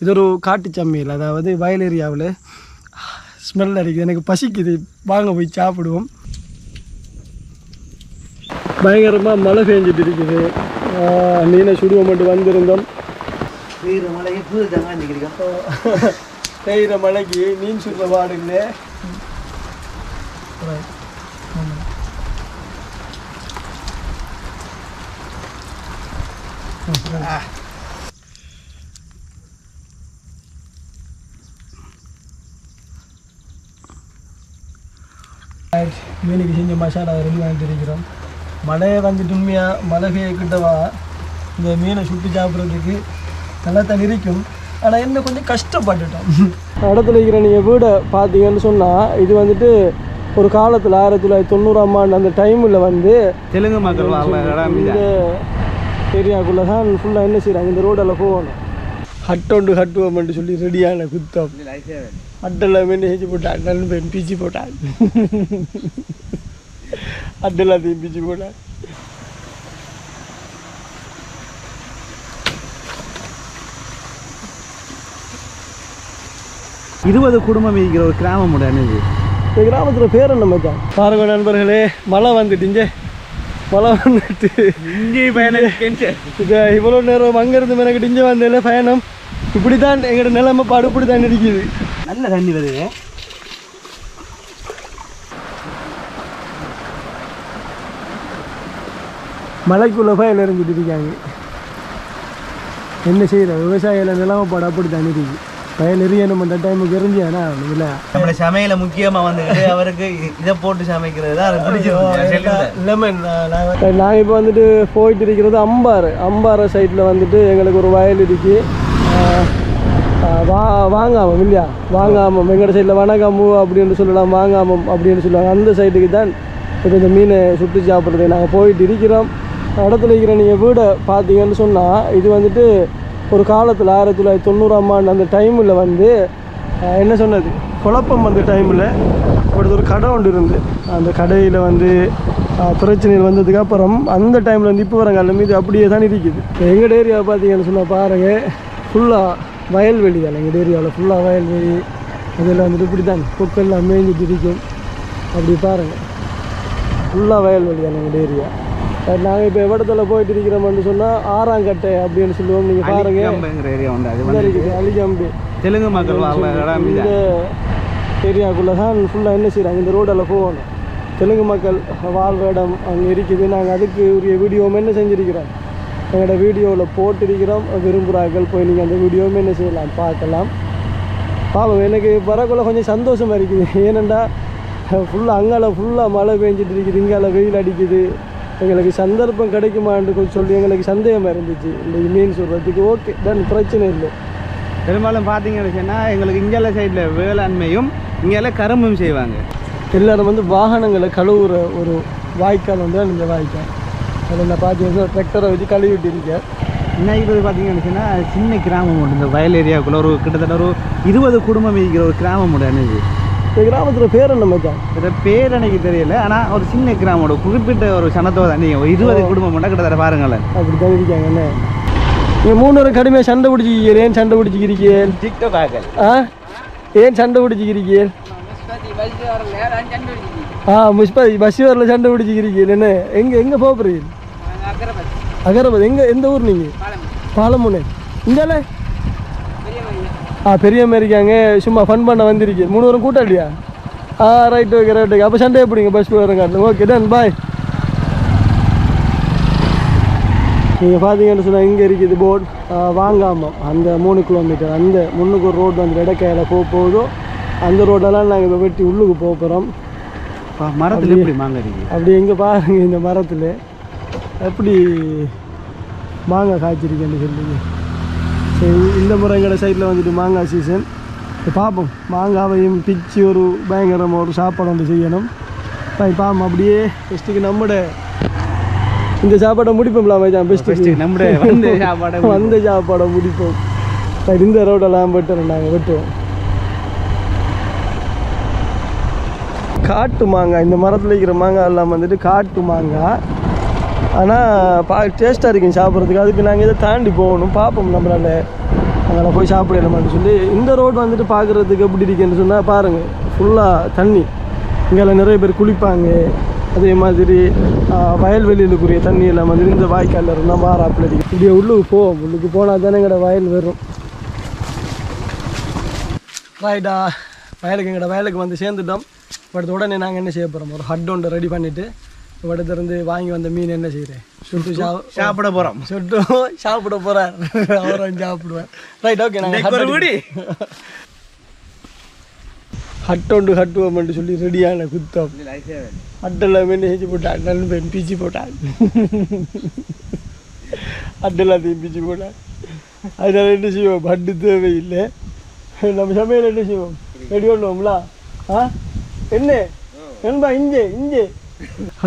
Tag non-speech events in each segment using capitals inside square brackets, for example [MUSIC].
இது ஒரு காட்டு சமையல் அதாவது வயல் ஏரியாவில் ஸ்மெல் அடிக்குது. எனக்கு பசிக்குது. வாங்க போய் சாப்பிடுவோம். பயங்கரமாக மழை பெஞ்சிட்டு இருக்குது. மீனை சுடுவோம் மட்டும் வந்திருந்தோம். வீர மலையை புது தங்க பெய்கிற மழைக்கு மீன் சுடுற பாடு இல்லை. மீனுக்கு செஞ்ச மசாலா ரெடி வாங்கிட்டு இருக்கிறோம் மழையை வந்துட்டு உண்மையாக மழை பெய்யக்கிட்டவா இந்த மீனை சுட்டு சாப்பிட்றதுக்கு நல்லா தான் இருக்கும் ஆனால் என்ன கொஞ்சம் கஷ்டப்பட்டுட்டோம் இடத்துல இருக்கிற நீங்கள் வீடை பார்த்தீங்கன்னு சொன்னால் இது வந்துட்டு ஒரு காலத்தில் ஆயிரத்தி தொள்ளாயிரத்தி தொண்ணூறாம் ஆண்டு அந்த டைமில் வந்து தெலுங்கு மக்கள் இந்த ஏரியாக்குள்ளே தான் ஃபுல்லாக என்ன செய்கிறாங்க இந்த ரோடெல்லாம் போகணும் ஹட் அண்டு ஹட் ஹட்டுவோம்னு சொல்லி ரெடியான குத்தம் அட்டெல்லாம் மென்னு செஞ்சு போட்டான் நண்பன் பிச்சு போட்டான் அட்டெல்லாத்தையும் பிச்சு போட்டான் இருபது குடும்பம் இருக்கிற ஒரு கிராமம் உடனே இந்த கிராமத்தில் பேர் என்ன மச்சான்? பாருங்க நண்பர்களே மழை வந்துட்டுங்க மழை வந்துட்டு இங்கே பயணம் இவ்வளோ நேரம் அங்கேருந்து எனக்கு இங்கே வந்ததில்ல பயணம். இப்படி தான் எங்களோட நிலைமை பாடு இப்படி தான் இருக்குது. நல்ல தண்ணி வருது. மலைக்குள்ள பயல் எறிஞ்சிட்டு இருக்காங்க. என்ன செய்யற? விவசாயில நிலைமை பாடு அப்படி தான் இருக்குது பயல் எரியணும் அந்த டைமுக்கு எரிஞ்சானா இல்லை. நம்மள சமையல முக்கியமா வந்துட்டு அவருக்கு இதை போட்டு சமைக்கிறது தான் அவருக்கு பிடிச்சிருக்கு லெமன் நாங்கள் இப்போ வந்துட்டு போயிட்டு இருக்கிறது அம்பாறு. அம்பாறை சைடில் வந்துட்டு எங்களுக்கு ஒரு வயல் இருக்கு. வா வாங்காமம் இல்லையா வாங்காமம் எங்களோட சைடில் வணக்காமு அப்படின்னு சொல்லலாம் வாங்காமம் அப்படின்னு சொல்லுவாங்க அந்த சைடுக்கு தான் இப்போ இந்த மீனை சுட்டு சாப்பிட்றது நாங்கள் போயிட்டு இருக்கிறோம். இடத்துல இருக்கிற நீங்கள் வீடை பார்த்தீங்கன்னு சொன்னால் இது வந்துட்டு ஒரு காலத்தில் ஆயிரத்தி தொள்ளாயிரத்தி தொண்ணூறாம் ஆண்டு அந்த டைமில் வந்து என்ன சொன்னது? குழப்பம் அந்த டைமில் இப்படி ஒரு கடை ஒன்று இருந்து அந்த கடையில் வந்து பிரச்சனைகள் வந்ததுக்கு அப்புறம் அந்த டைமில் வந்து இப்போ வரங்க மீது அப்படியே தான் இருக்குது. எங்கள் ஏரியாவை பார்த்தீங்கன்னு சொன்னால் பாருங்கள் ஃபுல்லாக வயல்வெளி தான் எங்கள் ஏரியாவில்? ஃபுல்லாக வயல்வெளி அதெல்லாம் வந்துட்டு இப்படி தான் கொக்கெல்லாம் மேய்ஞ்சிட்டு இருக்கும். அப்படி பாருங்கள் ஃபுல்லாக வயல்வெளி தான் எங்கள் ஏரியா. நாங்கள் இப்போ இடத்துல போயிட்டு இருக்கிறோம்னு சொன்னால் ஆறாங்கட்டை அப்படின்னு சொல்லுவோம். நீங்கள் பாருங்கள் ஏரியா உண்டு. அலிகம்பி. தெலுங்கு மக்கள் வாழ்ற இந்த ஏரியாக்குள்ளே தான் ஃபுல்லாக என்ன செய்கிறாங்க இந்த ரோடெல்லாம் போகணும். தெலுங்கு மக்கள் வாழ்கிற இடம் அங்கே இருக்குது. நாங்கள் அதுக்கு உரிய வீடியோவும் என்ன செஞ்சுருக்கிறோம்? எங்களோட வீடியோவில் போட்டிருக்கிறோம். விரும்புகிறார்கள் போய் நீங்கள் அந்த வீடியோவும் என்ன செய்யலாம் பார்க்கலாம். பாவம் எனக்கு வரக்குள்ள கொஞ்சம் சந்தோஷமாக இருக்குது. ஏனெண்டா ஃபுல்லாக அங்கால ஃபுல்லாக மழை பெஞ்சிட்டு இருக்குது. இங்கால வெயில் அடிக்குது. எங்களுக்கு சந்தர்ப்பம் கிடைக்குமான்னு கொஞ்சம் சொல்லி எங்களுக்கு சந்தேகமாக இருந்துச்சு. இந்த மீன் சொல்கிறதுக்கு ஓகே தான் பிரச்சனை இல்லை. பெரும்பாலும் பார்த்தீங்கன்னு சொன்னால் எங்களுக்கு இங்கெல்லாம் சைடில் வேளாண்மையும் இங்கெல்லாம் கரும்பும் செய்வாங்க. எல்லாரும் வந்து வாகனங்களை கழுவுற ஒரு வாய்க்கால் வந்து இந்த வாய்க்கால். அதில் நான் பார்த்தீங்கன்னா ட்ராக்டரை வச்சு கழுவிட்டு இருக்கேன் இன்னைக்கு இது பார்த்தீங்கன்னு சொன்னால் சின்ன கிராமம் உண்டு இந்த வயல் ஏரியாவுக்குள்ள ஒரு கிட்டத்தட்ட ஒரு இருபது குடும்பம் இருக்கிற ஒரு கிராமம் உடனே இது இந்த கிராமத்தில் பேர் என்ன மச்சான்? பேர் எனக்கு தெரியல ஆனால் ஒரு சின்ன கிராமம் ஒரு குறிப்பிட்ட ஒரு சனத்தோட நீங்கள் ஒரு இருபது குடும்பம் மட்டும் கிட்டத்தட்ட பாருங்களேன். அப்படி தான் இருக்காங்க என்ன? நீங்கள் மூணு பேரும் கடுமையாக சண்டை பிடிச்சிக்கிறீங்க ஏன் சண்டை பிடிச்சிக்கிறீங்க டிக்டாக் ஆகல் ஆ? ஏன் சண்டை பிடிச்சிக்கிறீங்க ஆ முஸ்பதி பஸ் வரல சண்டை பிடிச்சிக்கிறீங்க என்ன? எங்கே எங்கே போகிறீங்க அகரபத் எங்கே எந்த ஊர் நீங்கள் பாலமுனை. இந்தால ஆ பெரியம்மா இருக்காங்க. சும்மா ஃபன் பண்ண வந்திருக்கீங்க. மூணு பேரும் கூட்டாளியா? ஆ ரைட் ஓகே ரைட் ஓகே அப்போ சண்டே எப்படிங்க பஸ் வரேன் காட்டுங்க ஓகே டன் பாய் நீங்கள் பார்த்தீங்கன்னு சொன்னால் இங்கே இருக்குது போட் வாங்காமம் அந்த மூணு கிலோமீட்டர் அந்த முன்னுக்கு ஒரு ரோடு வந்து இடக்கையில் போக போகுதோ அந்த ரோடெல்லாம் நாங்கள் இப்போ வெட்டி உள்ளுக்கு போக போகிறோம் மரத்தில் எப்படி இருக்கு அப்படி எங்கே பாருங்க இந்த மரத்தில். எப்படி மாங்காய் காய்ச்சிருக்கேன்னு சொல்லுங்க. சரி இந்த முறை சைடில் வந்துட்டு மாங்காய் சீசன் பார்ப்போம் மாங்காவையும் பிச்சு ஒரு பயங்கரமாக ஒரு சாப்பாடு ஒன்று செய்யணும். பாப்போம். அப்படியே ஃபஸ்ட்டுக்கு நம்மட இந்த சாப்பாடை முடிப்போம்ல மச்சான் பெஸ்ட்டு நம்முடைய வந்த சாப்பாடை வந்த சாப்பாடை முடிப்போம். இந்த ரோடெல்லாம் வெட்டுறோம் நாங்கள் வெட்டுவோம். காட்டு மாங்காய் இந்த மரத்தில் இருக்கிற மாங்காய் எல்லாம் வந்துட்டு காட்டு மாங்காய். ஆனால் பா டேஸ்ட்டாக இருக்குங்க சாப்பிட்றதுக்கு. அதுக்கு நாங்கள் இதை தாண்டி போகணும். பார்ப்போம் நம்மளால். அங்கே போய் சாப்பிடலாமான்னு சொல்லி இந்த ரோடு வந்துட்டு பார்க்குறதுக்கு எப்படி இருக்குன்னு சொன்னால் பாருங்கள் ஃபுல்லாக தண்ணி. இங்கே நிறைய பேர் குளிப்பாங்க. அதே மாதிரி வயல்வெளியிலுக்குரிய தண்ணி எல்லாம் வந்து இந்த வாய்க்காலில் இருந்தால் மாறாப்பில் இருக்கு. இப்படியே உள்ளுக்கு போவோம். உள்ளுக்கு போனால் தானே எங்களோட வயல் வரும். ரைட்டா வயலுக்கு எங்களோட வயலுக்கு வந்து சேர்ந்துட்டோம். பட் உடனே நாங்கள் என்ன செய்ய போகிறோம் ஒரு ஹட் ஒன்று ரெடி பண்ணிவிட்டு இருந்து வாங்கி வந்த மீன் என்ன செய்கிறேன் சுட்டு சாப்பிட போறோம். சுட்டு சாப்பிட போகிறார் அவரும் சாப்பிடுவேன் ரைட் ஓகே நாங்கள் வீடு ஹட்டொண்டு ஹட்டுவோம்னு சொல்லி ரெடியான குத்தம். அட்டெல்லாம் என்ன செஞ்சு போட்டான் நண்பன் பிச்சு போட்டான் அட்டெல்லாத்தையும் பிச்சு போட்டான் அதனால என்ன செய்வோம்? ஹட்டு தேவையில்லை. நம்ம சமையல் என்ன செய்வோம்? ரெடி பண்ணுவோம்ல? ஆ? என்ன? நண்பா இங்கே இங்கே.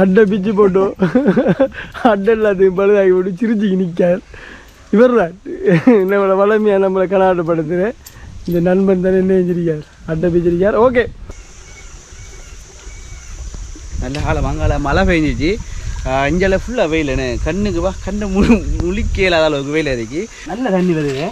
அட்டை பிச்சு போட்டோம். அட்டை எல்லாத்தையும் பழுதாகி போட்டு சிரிச்சுக்கு நிற்கார் இவர் தான். நம்மளை வளமையாக நம்மளை கலாட்டப்படுத்துகிறேன் இந்த நண்பன் தானே என்ன செஞ்சிருக்கார்? அட்டை பிச்சிருக்கார். ஓகே. நல்ல காலம் அங்கால மழை பெஞ்சிச்சு. இஞ்சால ஃபுல்லாக வெயில்னு கண்ணுக்கு வா கண்ணை முழு முழிக்க அளவுக்கு வெயில் இறக்கி நல்ல தண்ணி வருது.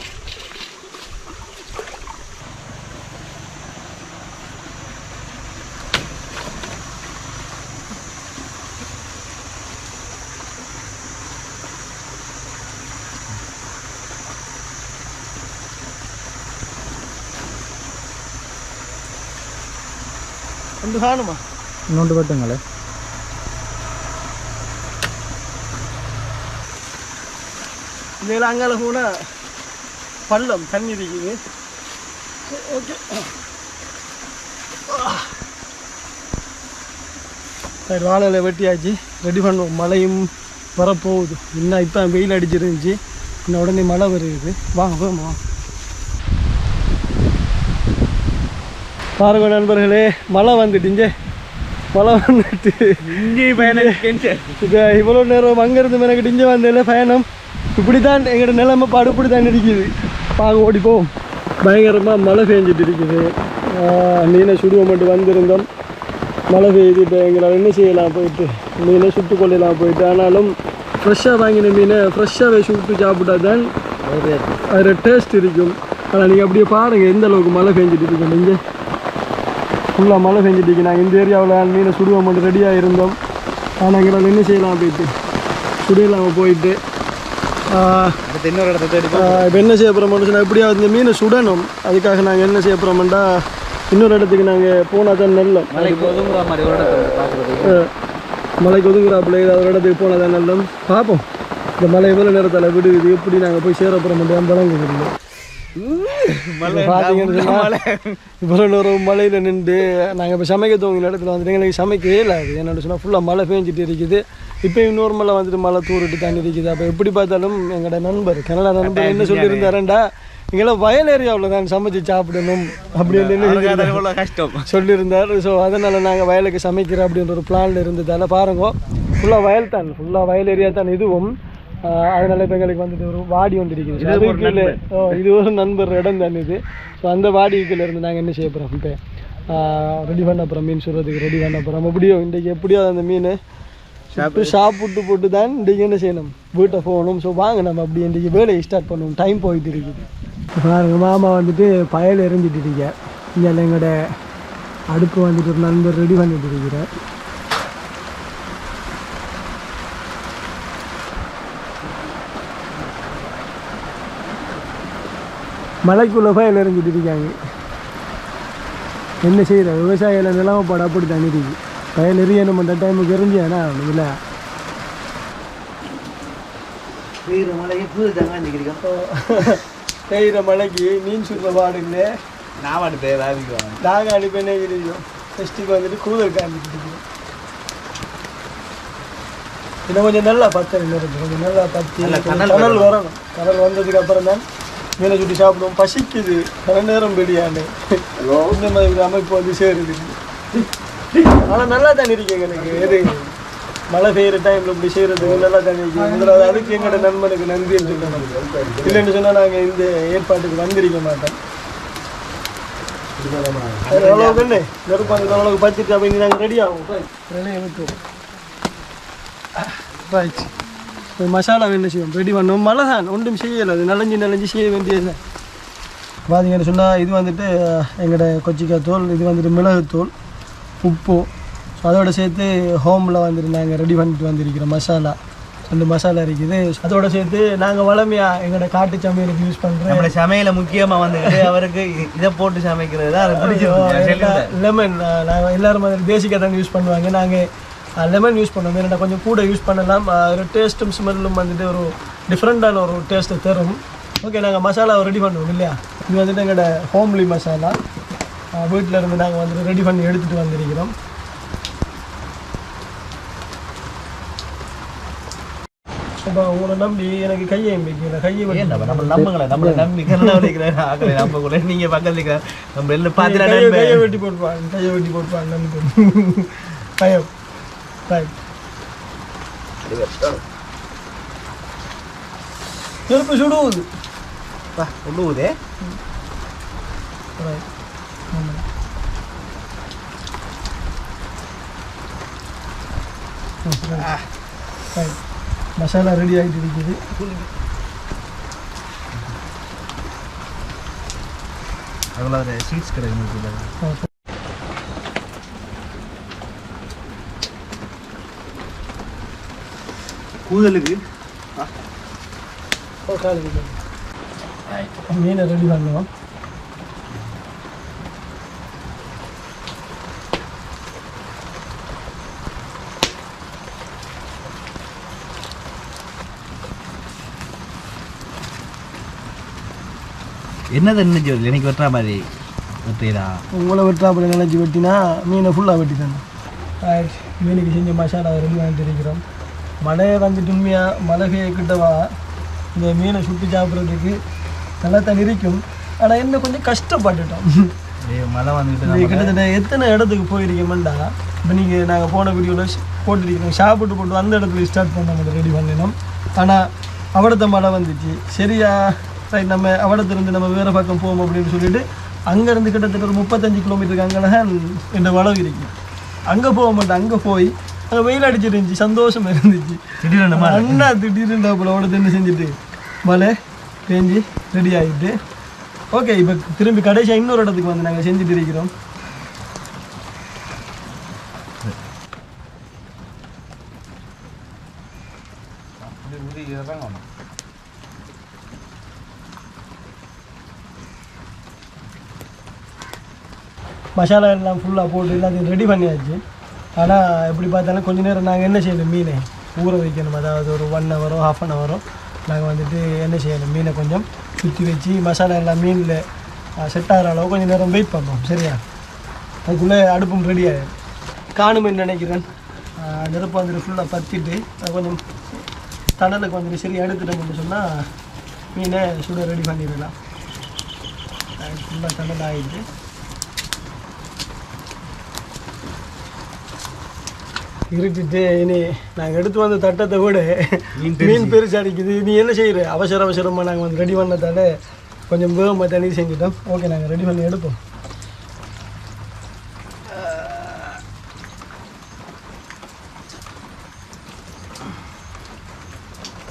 வந்து காணுமா இன்னொன்று பட்டுங்களே இதில் அங்கால போனால் பள்ளம் தண்ணி இருக்குது ஓகே சரி வாழலை வெட்டியாச்சு ரெடி பண்ணுவோம் மழையும் வரப்போகுது இன்னும் இப்போ வெயில் அடிச்சிருந்துச்சு இன்னும் உடனே மழை வருது வாங்க போமா பாருங்க நண்பர்களே மழை வந்துட்டுங்க மழை வந்துட்டு இங்கே பயணம் இவ்வளோ நேரம் அங்கேருந்து எனக்கு இங்கே வந்ததில்ல பயணம். இப்படி தான் எங்களோட நிலைமை பாடு தான் இருக்குது. பாக ஓடி போவோம். பயங்கரமாக மழை பெஞ்சிட்டு இருக்குது. மீனை சுடுவோம் மட்டும் வந்திருந்தோம். மழை பெய்யுது இப்போ எங்களால் என்ன செய்யலாம் போயிட்டு? மீனை சுட்டு கொள்ளலாம் போயிட்டு. ஆனாலும் ஃப்ரெஷ்ஷாக வாங்கின மீனை ஃப்ரெஷ்ஷாகவே சுட்டு சாப்பிட்டா தான் அதில் டேஸ்ட் இருக்கும். ஆனால் நீங்கள் அப்படியே பாருங்கள் எந்த அளவுக்கு மழை பெஞ்சிட்டு இருக்கு நீங்கள் ஃபுல்லாக மழை பெஞ்சிட்டு நாங்கள் இந்த ஏரியாவில் மீனை சுடுவோம் மட்டும் ரெடியாக இருந்தோம். ஆனால் எங்களால் என்ன செய்யலாம் போயிட்டு சுடியலாமல் போயிட்டு இன்னொரு இடத்த தேடி இப்போ என்ன செய்ய போகிறோம்னு சொன்னால் எப்படியாவது இந்த மீனை சுடணும். அதுக்காக நாங்கள் என்ன செய்ய போகிறோம்டா இன்னொரு இடத்துக்கு நாங்கள் போனால் தான் நல்லோம் மலைக்கு ஒதுங்குற மாதிரி ஒரு மலைக்கு ஒதுங்குறாப்புல ஏதாவது ஒரு இடத்துக்கு போனால் தான் நல்லோம் பார்ப்போம். இந்த மலை எவ்வளோ நேரத்தில் விடுது எப்படி நாங்கள் போய் சேர போகிற மட்டும் சொன்னா, இவ்வளோ நேரம் மழையில் நின்று நாங்கள் இப்போ சமைக்க தோங்கின இடத்துல வந்துட்டு எங்களுக்கு சமைக்கவே இல்லாது. என்னோட சொன்னால் ஃபுல்லாக மழை பெஞ்சிட்டு இருக்குது. இப்போ இன்னொரு மழை வந்துட்டு மழை தூரிட்டு தண்ணி இருக்குது. அப்போ எப்படி பார்த்தாலும் எங்களோட நண்பர் கனடா நண்பர் என்ன சொல்லியிருந்தாருண்டா? இங்கெல்லாம் வயல் ஏரியாவில் தான் சமைச்சு சாப்பிடணும் அப்படின்னு அது கஷ்டம். சொல்லியிருந்தார். ஸோ அதனால் நாங்கள் வயலுக்கு சமைக்கிறோம் அப்படின்ற ஒரு பிளானில் இருந்ததால் பாருங்க ஃபுல்லாக வயல் தான் ஃபுல்லாக வயல் ஏரியா தான் இதுவும். அதனால இப்போ எங்களுக்கு வந்துட்டு ஒரு வாடி ஒன்று இருக்குது. இது ஒரு அதுக்கு கீழே ஓ இது ஒரு நண்பர் இடம் தான் இது. ஸோ அந்த வாடிக்குள்ள இருந்து நாங்கள் என்ன செய்ய போகிறோம் இப்போ ரெடி பண்ண போகிறோம் மீன் சுடுறதுக்கு ரெடி பண்ண போகிறோம் எப்படியோ இன்றைக்கி எப்படியோ அந்த மீன் சுட்டு சாப்பிட்டு போட்டு தான் இன்றைக்கி என்ன செய்யணும்? வீட்டை போகணும். ஸோ வாங்க நம்ம அப்படி இன்றைக்கி வேலையை ஸ்டார்ட் பண்ணுவோம். டைம் போயிட்டு இருக்குது. பாருங்க மாமா வந்துட்டு பயல் எரிஞ்சிட்டு இருக்கீங்க. இங்கே எங்களோட அடுப்பு வந்துட்டு ஒரு நண்பர் ரெடி பண்ணிட்டு இருக்கிறார். மலைக்குள்ள பயல் எறிஞ்சிட்டு இருக்காங்க. என்ன செய்யற விவசாயிகள் நிலம பாடு அப்படி தான் இருக்கு பயல் எரியணும் அந்த டைமுக்கு எரிஞ்சானா இல்லை வீர மலைக்கு புது தங்க பெய்கிற மழைக்கு மீன் சுடுற பாடு இல்லை நான் அடுத்து ஏதாவது நாங்கள் அனுப்பி என்ன இருக்கோம் ஃபெஸ்ட்டுக்கு வந்துட்டு கூதல் காமிச்சிட்டு இருக்கோம் இன்னும் கொஞ்சம் நல்லா பத்து கொஞ்சம் நல்லா பத்து கனல் வரணும். கனல் வந்ததுக்கு அப்புறம் தான் மீனை சுட்டி சாப்பிடுவோம். பசிக்குது. கன நேரம் வெளியாண்டு இந்த மாதிரி அமைப்பு வந்து சேருது. ஆனால் நல்லா தான் இருக்கு எனக்கு. எது? மழை பெய்யுற டைம்ல இப்படி செய்யறது. நல்லா தான் இருக்கு. முதலாவது அதுக்கு எங்களோட நண்பனுக்கு நன்றி சொல்லணும். இல்லைன்னு சொன்னா நாங்க இந்த ஏற்பாட்டுக்கு வந்திருக்க மாட்டோம். அது எவ்வளவு என்ன நெருப்பு அந்த அளவுக்கு பச்சிட்டு அப்போ இங்கே நாங்கள் ரெடி ஆகும் ரைட் மசாலா என்ன செய்வோம் ரெடி பண்ணுவோம் மழை தான் ஒன்றும் செய்யலை அது நனைஞ்சு நனைஞ்சு செய்ய வேண்டியது பார்த்தீங்கன்னு சொன்னால் இது வந்துட்டு எங்களோட கொச்சிக்காய் தூள் இது வந்துட்டு மிளகுத்தூள் உப்பு ஸோ அதோட சேர்த்து ஹோமில் வந்துட்டு நாங்கள் ரெடி பண்ணிட்டு வந்திருக்கிறோம் மசாலா ரெண்டு மசாலா இருக்குது அதோட சேர்த்து நாங்கள் வளமையாக எங்களோட காட்டு சமையலுக்கு யூஸ் பண்ணுறோம் சமையல முக்கியமா வந்துட்டு அவருக்கு இதை போட்டு சமைக்கிறது தான் லெமன் நாங்கள் எல்லாரும் வந்து பேசிக்காக தான் யூஸ் பண்ணுவாங்க நாங்கள் லெமன் யூஸ் பண்ணுவோம் ஏன்னா கொஞ்சம் கூட யூஸ் பண்ணலாம். ஒரு டேஸ்ட்டும் ஸ்மெல்லும் வந்துட்டு ஒரு டிஃப்ரெண்ட்டான ஒரு டேஸ்ட்டை தரும். ஓகே நாங்கள் மசாலா ரெடி பண்ணுவோம் இல்லையா? இது வந்துட்டு எங்களோட ஹோம்லி மசாலா வீட்டில் இருந்து நாங்கள் வந்துட்டு ரெடி பண்ணி எடுத்துகிட்டு வந்திருக்கிறோம். உங்களை நம்பி எனக்கு கையை வைக்கல கையை வெட்டி- நம்ம நம்புங்களே நம்மள நம்பி கண்ணா வரைக்கிறேன் நம்ப கூட நீங்க பக்கத்துல இருக்கிற நம்ம எல்லாம் பார்த்துட்டு கையை வெட்டி போட்டுவாங்க கையை வெட்டி போட்டுவாங்க நம்பி பயம். ரைட் நெருப்பு சுடுவது உள்ளுவுதே ரைட் ஆமாம் ரைட் மசாலா ரெடி ஆகிட்டு இருக்குது அவ்வளோ சீட்ஸ் கிடையாது கூதலுக்கு மீனை ரெடி பண்ணுவோம் என்னது என்ன சொல்லி எனக்கு வெட்டுற மாதிரி வெட்டுறா உங்களை வெட்டுறாப்புல நினைச்சி வெட்டினா மீனை ஃபுல்லாக வெட்டி தானே மீனுக்கு செஞ்ச மசாலா ரெடி வாங்கிட்டு இருக்கிறோம் மழையை வந்துட்டு உண்மையாக மழை கிட்டவா இந்த மீனை சுட்டு சாப்பிட்றதுக்கு நல்லா தான் இருக்கும் ஆனால் என்ன கொஞ்சம் கஷ்டப்பட்டுட்டோம். மழை வந்துக்கிட்டு இது கிட்டத்தட்ட எத்தனை இடத்துக்கு போயிருக்கோம்டா இப்போ நீங்கள் நாங்கள் போன வீடியோவில் போட்டிருக்கிறோம் சாப்பிட்டு போட்டு அந்த இடத்துல ஸ்டார்ட் பண்ண மட்டும் ரெடி பண்ணினோம். ஆனால் அவடத்த மழை வந்துச்சு சரியா? ரைட் நம்ம அவடத்திலிருந்து நம்ம வேறு பக்கம் போவோம் அப்படின்னு சொல்லிட்டு அங்கேருந்து கிட்டத்தட்ட ஒரு முப்பத்தஞ்சு கிலோமீட்டருக்கு அங்கே தான் இந்த வளவு இருக்கு. அங்கே போக மாட்டேன் அங்கே போய் அங்கே வெயில் அடிச்சிருந்துச்சு சந்தோஷம் இருந்துச்சு. திடீர்னு. அண்ணா திடீர்னு போல என்ன செஞ்சுட்டு மழை பேஞ்சு ரெடி ஆகிட்டு ஓகே இப்போ திரும்பி கடைசியாக இன்னொரு இடத்துக்கு வந்து நாங்கள் செஞ்சுட்டு இருக்கிறோம். மசாலா எல்லாம் ஃபுல்லாக போட்டு எல்லாத்தையும் ரெடி பண்ணியாச்சு. ஆனால் எப்படி பார்த்தாலும் கொஞ்ச நேரம் நாங்கள் என்ன செய்யணும்? மீனை ஊற வைக்கணும். அதாவது ஒரு ஒன் ஹவரோ ஹாஃப் அன் ஹவரோ நாங்கள் வந்துட்டு என்ன செய்யணும்? மீனை கொஞ்சம் சுற்றி வச்சு மசாலா எல்லாம் மீனில் செட் ஆகிற அளவு கொஞ்சம் நேரம் வெயிட் பண்ணோம் சரியா? அதுக்குள்ளே அடுப்பும் ரெடி ஆகிடும் காணுமென்னு நினைக்கிறேன்? நெருப்பு வந்துட்டு ஃபுல்லாக பற்றிட்டு அது கொஞ்சம் தணலுக்கு வந்துட்டு சரி எடுத்துட்டோம்னு சொன்னால் மீனை சுட ரெடி பண்ணிடலாம். ஃபுல்லாக தணல் ஆகிட்டு இருட்டிட்டு இனி நாங்கள் எடுத்து வந்த தட்டத்தை விட மீன் மீன் பெருசு அடிக்குது. நீ என்ன செய்கிற அவசர அவசரமாக நாங்கள் வந்து ரெடி பண்ணதால கொஞ்சம் வேகமாக தண்ணி செஞ்சுட்டோம். ஓகே நாங்கள் ரெடி பண்ணி எடுப்போம்.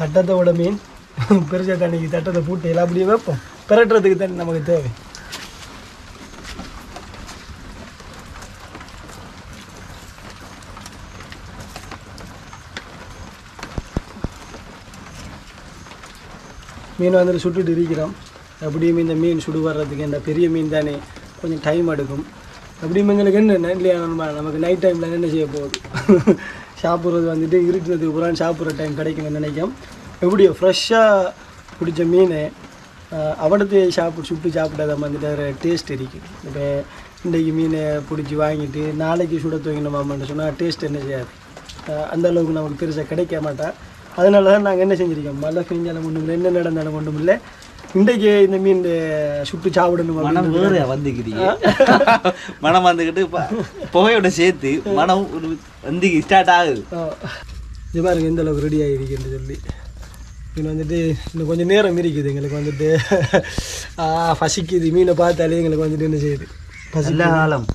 தட்டத்தை விட மீன் பெருசாக தண்ணிக்கு தட்டத்தை போட்டு எல்லாம் அப்படியே வைப்போம். பிரட்டுறதுக்கு தண்ணி நமக்கு தேவை. மீன் வந்துட்டு சுட்டுட்டு இருக்கிறோம். அப்படியும் இந்த மீன் சுடு வர்றதுக்கு இந்த பெரிய மீன் தானே கொஞ்சம் டைம் எடுக்கும். அப்படியும் எங்களுக்கு என்ன இல்லையா நமக்கு நைட் டைமில் என்ன செய்ய போகுது? [LAUGHS] சாப்பிட்றது வந்துட்டு இருக்கிறதுக்கு புறான் சாப்பிட்ற டைம் கிடைக்கும்னு நினைக்கும் எப்படியோ ஃப்ரெஷ்ஷாக பிடிச்ச மீன் அவடத்து சாப்பிட்டு சுட்டு சாப்பிட்டத வந்துட்டு டேஸ்ட் இருக்குது. இப்போ இன்றைக்கு மீனை பிடிச்சி வாங்கிட்டு நாளைக்கு சுட தூங்கினோமான்னு சொன்னால் டேஸ்ட் என்ன செய்யாது? அந்தளவுக்கு நமக்கு பெருசாக கிடைக்க மாட்டேன் அதனால தான் நாங்கள் என்ன செஞ்சிருக்கோம்? மழை பெஞ்சாலும் ஒன்றும் இல்லை என்ன நடந்தாலும் ஒன்றும் இல்லை. இன்றைக்கு இந்த மீன் சுட்டு சாப்பிடணும் மனம் வேற வந்துக்கிறீங்க. [LAUGHS] மனம் வந்துக்கிட்டு புகையோட சேர்த்து மனம் ஒரு வந்து ஸ்டார்ட் ஆகுது. இது பாருங்க எந்த அளவுக்கு ரெடி ஆகிருக்குன்னு சொல்லி. மீன் வந்துட்டு இன்னும் கொஞ்சம் நேரம் இருக்குது. எங்களுக்கு வந்துட்டு பசிக்குது. மீனை பார்த்தாலே எங்களுக்கு வந்துட்டு என்ன செய்யுது? பசி நல்ல காலம்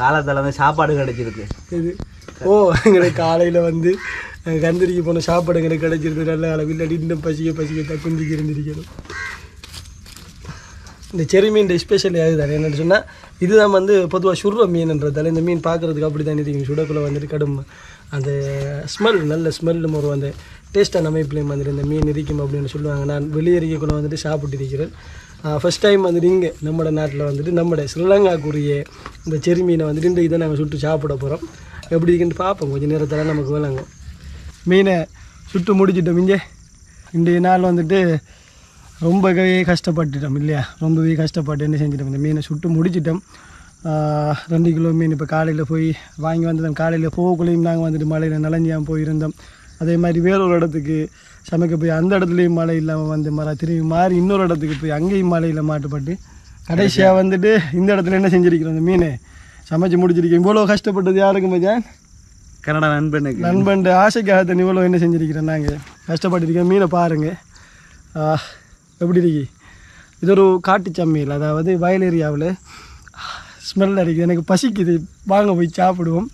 காலத்தில் வந்து சாப்பாடு கிடைச்சிருக்கு. இது. ஓ எங்களுக்கு காலையில் வந்து கந்திரிக்கு போன சாப்பாடு எங்களுக்கு கிடைச்சிருந்து நல்ல அளவில் இன்னும் பசிக்க பசிக்க தான் இருந்திருக்கணும். இந்த செரி மீன் ஸ்பெஷல் அதுதான் என்னென்னு சொன்னால் இதுதான் வந்து பொதுவாக சுர்ற மீன்ன்றதால இந்த மீன் பார்க்குறதுக்கு அப்படி தான் இருக்கும் சுடக்குள்ளே வந்துட்டு கடும் அந்த ஸ்மெல் நல்ல ஸ்மெல்லும் ஒரு அந்த டேஸ்ட்டான அமைப்புலையும் வந்துட்டு இந்த மீன் இருக்கும் அப்படின்னு சொல்லுவாங்க. நான் வெளியே இருக்கக்குள்ள வந்துட்டு சாப்பிட்டு இருக்கிறேன். ஃபஸ்ட் டைம் வந்துட்டு இங்கே நம்ம நாட்டில் வந்துட்டு நம்ம ஸ்ரீலங்காக்குரிய இந்த செரி மீனை வந்துட்டு இந்த இதை நாங்கள் சுட்டு சாப்பிட போகிறோம் எப்படி இருக்குன்னு பார்ப்போம். கொஞ்சம் நேரத்தில் நமக்கு விளங்கும். மீனை சுட்டு முடிச்சிட்டோம் இங்கே இன்றைய நாள் வந்துட்டு ரொம்பவே கஷ்டப்பட்டுட்டோம் இல்லையா? ரொம்பவே கஷ்டப்பட்டு என்ன செஞ்சிட்டோம் இந்த மீனை சுட்டு முடிச்சிட்டோம். ரெண்டு கிலோ மீன் இப்போ காலையில் போய் வாங்கி வந்தோம் காலையில் போகக்குள்ளேயும் நாங்கள் வந்துட்டு மழையில் நலஞ்சியாக போயிருந்தோம். அதே மாதிரி வேறொரு இடத்துக்கு சமைக்க போய் அந்த இடத்துலையும் மழை இல்லாமல் வந்து மர திரும்பி மாறி இன்னொரு இடத்துக்கு போய் அங்கேயும் மழையில் மாட்டுப்பட்டு கடைசியாக வந்துட்டு இந்த இடத்துல என்ன செஞ்சிருக்கிறோம் இந்த மீனை சமைச்சு முடிச்சிருக்கேன் இவ்வளோ கஷ்டப்பட்டது யாருக்கும் பஜான் கனடா நண்பனுக்கு. நண்பன் ஆசைக்காக இவ்வளோ என்ன செஞ்சிருக்கிறேன் நாங்கள் கஷ்டப்பட்டிருக்கோம் மீனை பாருங்கள் எப்படி இருக்கு? இது ஒரு காட்டு சமையல் அதாவது வயல் ஏரியாவில் ஸ்மெல் அடிக்குது. எனக்கு பசிக்குது. வாங்க போய் சாப்பிடுவோம்.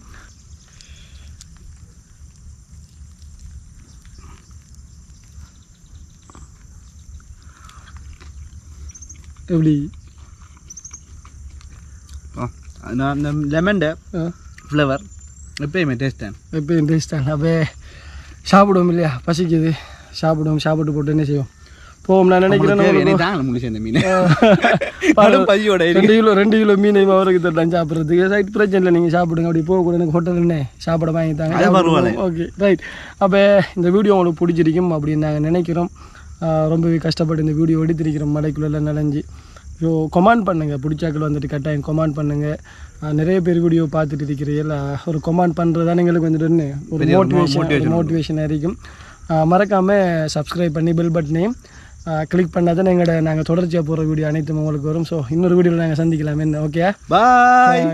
எப்படி? லெமன் ஃப்ளவர் எப்பயுமே டேஸ்ட்டேன் எப்பயும் டேஸ்டாங்க அப்படியே சாப்பிடுவோம் இல்லையா? பசிக்குது. சாப்பிடுவோம் சாப்பிட்டு போட்டு என்ன செய்வோம்? போவோம் நான் நினைக்கிறேன் முடிச்சு அந்த மீன். பசியோட இருக்கு. ரெண்டு கிலோ ரெண்டு கிலோ மீனை அவருக்கு தரலாம் சாப்பிட்றதுக்கு. ரைட் பிரச்சனை இல்லை நீங்கள் சாப்பிடுங்க. அப்படி போகக்கூட எனக்கு ஹோட்டல் என்ன? சாப்பிட வாங்கி தாங்க அது பரவாயில்ல. ஓகே ரைட் அப்போ இந்த வீடியோ உங்களுக்கு பிடிச்சிருக்கும் அப்படின்னு நாங்கள் நினைக்கிறோம். ரொம்பவே கஷ்டப்பட்டு இந்த வீடியோ எடுத்திருக்கிறோம். மலைக்குள்ளே நனைஞ்சு ஸோ கொமாண்ட் பண்ணுங்கள் பிடிச்சாக்கள் வந்துட்டு கட்டாயம் கொமாண்ட் பண்ணுங்கள் நிறைய பேர் வீடியோ பார்த்துட்டு இருக்கிறீர்கள் ஒரு கொமாண்ட் பண்ணுறது தான் எங்களுக்கு வந்துட்டு ஒரு மோட்டிவேஷன் மோட்டிவேஷனாக இருக்கும். மறக்காமல் சப்ஸ்கிரைப் பண்ணி பெல் பட்டனையும் கிளிக் பண்ணால் தான் எங்களோட நாங்கள் தொடர்ச்சியாக போகிற வீடியோ அனைத்தும் உங்களுக்கு வரும். ஸோ இன்னொரு வீடியோவில் நாங்கள் சந்திக்கலாம் என்ன ஓகே பாய்.